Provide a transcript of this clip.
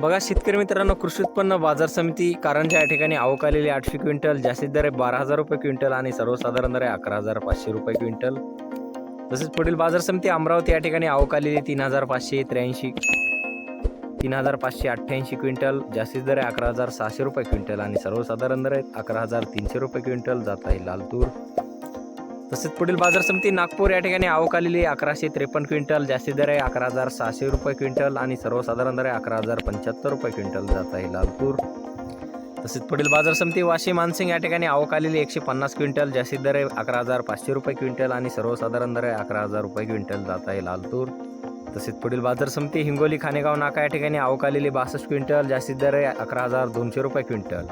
बघा शेतकरी मित्रांनो कृषी उत्पन्न बाजार समिती कारंजा या ठिकाणी आवक आलेली आठशे क्विंटल जास्तीत दर आहे बारा हजार रुपये क्विंटल आणि सर्वसाधारण दर आहे अकरा हजार पाचशे रुपये क्विंटल. तसेच पुढील बाजार समिती अमरावती या ठिकाणी आवक आलेली तीन हजार पाचशे त्र्याऐंशी तीन हजार पाचशे अठ्ठ्याऐंशी क्विंटल जास्तीत दर आहे अकरा हजार सहाशे रुपये क्विंटल आणि सर्वसाधारण दर आहेत अकरा हजार तीनशे रुपये क्विंटल. जात आहे लाल तूर तसेच पुढील बाजार समिती नागपूर या ठिकाणी आवक आलेली अकराशे त्रेपन्न क्विंटल जास्ती दर आहे. अकरा हजार सहाशे रुपये क्विंटल आणि सर्वसाधारण दर आहे. अकरा हजार पंच्याहत्तर रुपये क्विंटल जात आहे लालपूर. तसेच पुढील बाजार समिती वाशी मानसिंग या ठिकाणी आवक आलेली एकशे पन्नास क्विंटल जास्तीत दर आहे. अकरा हजार पाचशे रुपये क्विंटल आणि सर्वसाधारण दर आहे. अकरा हजार रुपये क्विंटल जात आहे लालतूर तसेच पुढील बाजार समिती हिंगोली खानेगाव नाका या ठिकाणी आवक आलेली बासष्ट क्विंटल जास्तीत दर आहे. अकरा हजार दोनशे रुपये क्विंटल.